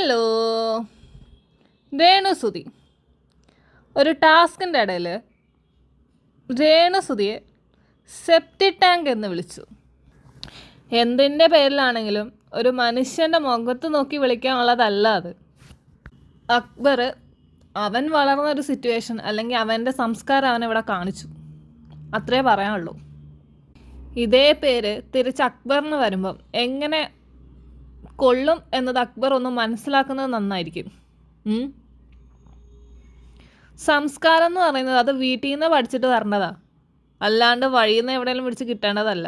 Hello. രേണുസുതി. ഒരു ടാസ്കിന്റെ ഇടയിൽ രേണുസുതിയെ സെപ്റ്റി ടാങ്ക് എന്ന് വിളിച്ചു. എന്തിന്റെ പേരിലാണെങ്കിലും ഒരു മനുഷ്യന്റെ മുഖത്ത് നോക്കി വിളിക്കാനുള്ളതല്ല അത്. അക്ബർ അവൻ വളർന്ന ഒരു സിറ്റുവേഷൻ അല്ലെങ്കിൽ അവന്റെ സംസ്കാരം അവൻ ഇവിടെ കാണിച്ചു. അത്രേ പറയാനുള്ളൂ. ഇതേ പേര് തിരിച്ച് അക്ബറിന് വരുമ്പം എങ്ങനെ കൊള്ളും എന്നത് അക്ബർ ഒന്ന് മനസ്സിലാക്കുന്നത് നന്നായിരിക്കും. സംസ്കാരം എന്ന് പറയുന്നത് അത് വീട്ടിൽ നിന്ന് പഠിച്ചിട്ട് വരേണ്ടതാ അല്ലാണ്ട് വഴിയിൽ നിന്ന് എവിടെയെങ്കിലും പിടിച്ച് കിട്ടേണ്ടതല്ല.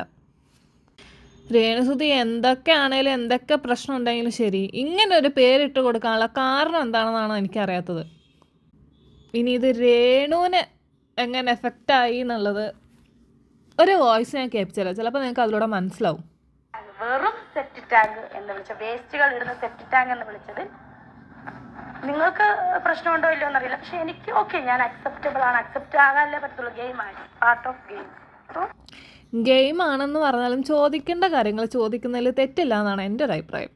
രേണുസുതി എന്തൊക്കെ ആണേലും എന്തൊക്കെ പ്രശ്നം ഉണ്ടെങ്കിലും ശരി ഇങ്ങനെ ഒരു പേരിട്ട് കൊടുക്കാനുള്ള കാരണം എന്താണെന്നാണ് എനിക്കറിയാത്തത്. ഇനി ഇത് രേണുവിന് എങ്ങനെ എഫക്റ്റായി എന്നുള്ളത് ഒരു വോയിസ് ഞാൻ കേൾപ്പിച്ചല്ലോ ചിലപ്പോൾ നിങ്ങൾക്ക് അതിലൂടെ മനസ്സിലാവും. വെറും സെപ്റ്റി ടാങ്ക് എന്ന് വിളിച്ച വേസ്റ്റുകൾ ഇടുന്ന സെപ്റ്റി ടാങ്ക് എന്ന് വിളിച്ചത് നിങ്ങൾക്ക് പ്രശ്നമുണ്ടോ ഇല്ലയോ എന്നറിയില്ല. പക്ഷെ എനിക്ക് ഓക്കെ ഞാൻ അക്സെപ്റ്റബിൾ ആണ്. അക്സെപ്റ്റ് ആകാനല്ലേ പറ്റുള്ളൂ ഗെയിമാണ് part of game so game ആണെന്ന് പറഞ്ഞാലും ചോദിക്കേണ്ട കാര്യങ്ങൾ ചോദിക്കുന്നതിൽ തെറ്റില്ല എന്നാണ് എന്റെ ഒരു അഭിപ്രായം.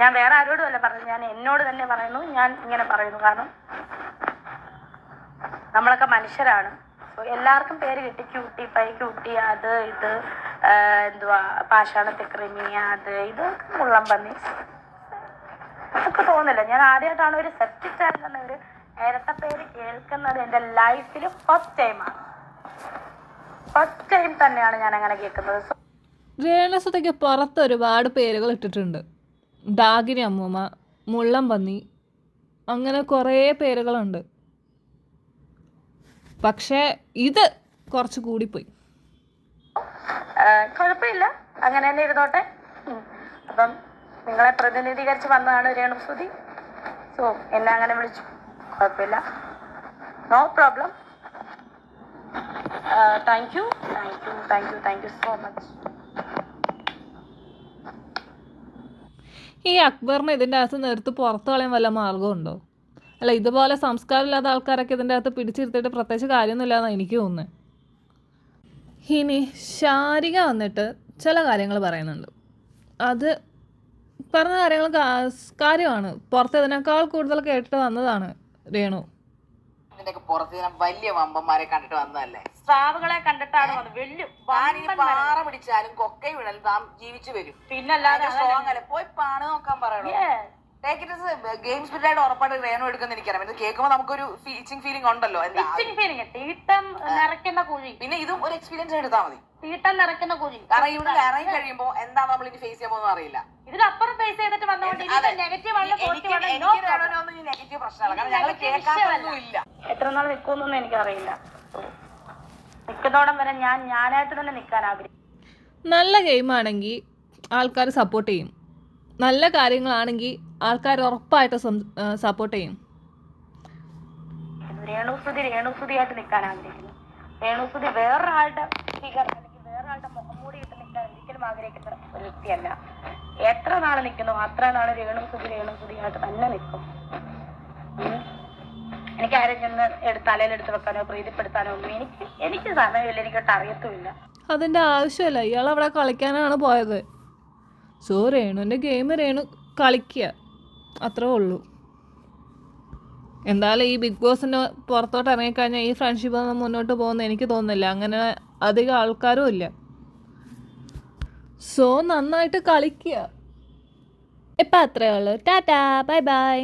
ഞാൻ വേറെ ആരോടും അല്ല പറഞ്ഞു ഞാൻ എന്നോട് തന്നെ പറയുന്നു. ഞാൻ ഇങ്ങനെ പറയുന്നു. കാരണം നമ്മളൊക്കെ മനുഷ്യരാണ്. എല്ലാവർക്കും പേര് കിട്ടി. ക്യൂട്ടി പൈ ക്യൂട്ടി അത് ഇത് എന്തുവാ പാഷാണത്തെ ക്രിമി അത് ഇത് മുള്ളം പന്നി അതൊക്കെ തോന്നില്ല ഞാൻ ആദ്യമായിട്ടാണ് ഒരു സെപ്റ്റിക് ടാങ്ക് എന്ന ഒരു ഇരട്ട പേര് കേൾക്കുന്നത്. എന്റെ ലൈഫിൽ ഫസ്റ്റ് ടൈമാണ് ഫസ്റ്റ് ടൈം തന്നെയാണ് ഞാൻ അങ്ങനെ കേൾക്കുന്നത് രേണസുതയ്ക്ക് പുറത്ത് ഒരുപാട് പേരുകൾ ഇട്ടിട്ടുണ്ട്. ഡാഗിനി അമ്മൂമ്മ മുള്ളം പന്നി അങ്ങനെ കുറേ പേരുകളുണ്ട്. പക്ഷേ ഇത് കുറച്ച് കൂടിപ്പോയി പോയി. കുഴപ്പമില്ല. അങ്ങനെ തന്നെ ഇരുന്നോട്ടെ. അപ്പം നിങ്ങളെ പ്രതിനിധീകരിച്ച് വന്നതാണ് രേണുസുതി സോ എന്നെ അങ്ങനെ വിളിച്ചു. കുഴപ്പമില്ല. No problem thank you thank you thank you thank you so much ഈ അക്ബറിനെ ഇതിന്റെ അകത്ത് നിർത്തി പുറത്തു കളയാൻ വല്ല മാർഗമുണ്ടോ അല്ല ഇതുപോലെ സംസ്കാരമില്ലാത്ത ആൾക്കാരൊക്കെ ഇതിന്റെ അകത്ത് പിടിച്ചിരുത്തിയിട്ട് പ്രത്യേകിച്ച് കാര്യമൊന്നുമില്ല എന്നാണ് എനിക്ക് തോന്നുന്നത്. ഇനി ശാരിക വന്നിട്ട് ചില കാര്യങ്ങൾ പറയുന്നുണ്ട്. അത് പറഞ്ഞ കാര്യങ്ങൾ കാര്യമാണ്. പുറത്ത് ഇതിനേക്കാൾ കൂടുതൽ കേട്ടിട്ട് വന്നതാണ് രേണു. ഇതിന്റെയൊക്കെ പുറത്ത് വലിയ വമ്പന്മാരെ കണ്ടിട്ട് വന്നതല്ലേ? സ്രാവുകളെ കണ്ടിട്ടാണ് വന്നത്. വലിയ താനിനി പാറ പിടിച്ചാലും കൊക്കൈ വിടലും താൻ ജീവിച്ചു വരും. പിന്നല്ലാതെ സ്ട്രോങ് അല്ലേ പോയി പാണ് നോക്കാൻ പറയണോ? ഗെയിം സ്പിരിറ്റ് ആയിട്ട് ഉറപ്പായിട്ട് റേണു എടുക്കുന്ന എനിക്കറിയാം. ഇത് കേൾക്കുമ്പോൾ നമുക്കൊരു ഫീച്ചിങ് ഫീലിംഗ് ഉണ്ടല്ലോ എന്താ? ഫീലിംഗ് തീട്ടം നിറയ്ക്കുന്ന കുഴി. പിന്നെ ഇതും ഒരു എക്സ്പീരിയൻസ് എടുത്താൽ മതി. തീട്ടം നിറയ്ക്കുന്ന കുഴി. കാരണം ഇവിടെ ഇറങ്ങി കഴിയുമ്പോ എന്താണ് നമ്മൾ ഇനി ഫേസ് ചെയ്യാൻ പോകുന്ന അറിയില്ല. ഇതിലപ്പുറം ഫേസ് ചെയ്തിട്ട് നെഗറ്റീവ് പ്രശ്നമാണ് കാരണം ഞങ്ങൾ കേൾക്കാത്തൊന്നും ഇല്ല. എത്ര നാൾ നിൽക്കുമെന്നൊന്നും എനിക്കറിയില്ല. നിൽക്കുന്നോടം വരെ ഞാൻ ഞാനായിട്ട് തന്നെ നിൽക്കാൻ ആഗ്രഹിക്കും നല്ല ഗെയിമാണെങ്കിൽ ആൾക്കാർ സപ്പോർട്ട് ചെയ്യും. നല്ല കാര്യങ്ങളാണെങ്കിൽ ആൾക്കാർ ഉറപ്പായിട്ട് സപ്പോർട്ട് ചെയ്യും. രേണുസുതി രേണുസുതിയായിട്ട് നിൽക്കാൻ ആഗ്രഹിക്കുന്നു. രേണുസുതി വേറൊരാളുടെ ഫിഗർ അല്ലെങ്കിൽ വേറൊരാളുടെ മുഖം മൂടിയിട്ട് നിൽക്കാൻ ഒരിക്കലും ആഗ്രഹിക്കുന്ന ഒരു വ്യക്തിയല്ല. എത്ര നാൾ നിൽക്കുന്നു അത്ര നാൾ രേണുസുതി രേണുസുതിയായിട്ട് തന്നെ നിൽക്കും. എനിക്ക് ആരും ചെന്ന് എടുത്ത് തലയിലെടുത്ത് വെക്കാനോ പ്രീതിപ്പെടുത്താനോ ഒന്നും എനിക്ക് എനിക്ക് സമയമില്ല എനിക്കൊട്ട് അറിയത്തുമില്ല. അതിന്റെ ആവശ്യമില്ല. ഇയാൾ അവിടെ കളിക്കാനാണ് പോയത്. സോ രേണുവിന്റെ ഗെയിം രേണു കളിക്കുക അത്രേ ഉള്ളൂ. എന്തായാലും ഈ ബിഗ് ബോസിന്റെ പുറത്തോട്ട് ഇറങ്ങിക്കഴിഞ്ഞാൽ ഈ ഫ്രണ്ട്ഷിപ്പ് ഒന്നും മുന്നോട്ട് പോകുന്ന എനിക്ക് തോന്നുന്നില്ല. അങ്ങനെ അധികം ആൾക്കാരും ഇല്ല. സോ നന്നായിട്ട് കളിക്കുക ഇപ്പം അത്രേ ഉള്ളൂ. ടാറ്റാ. Bye bye.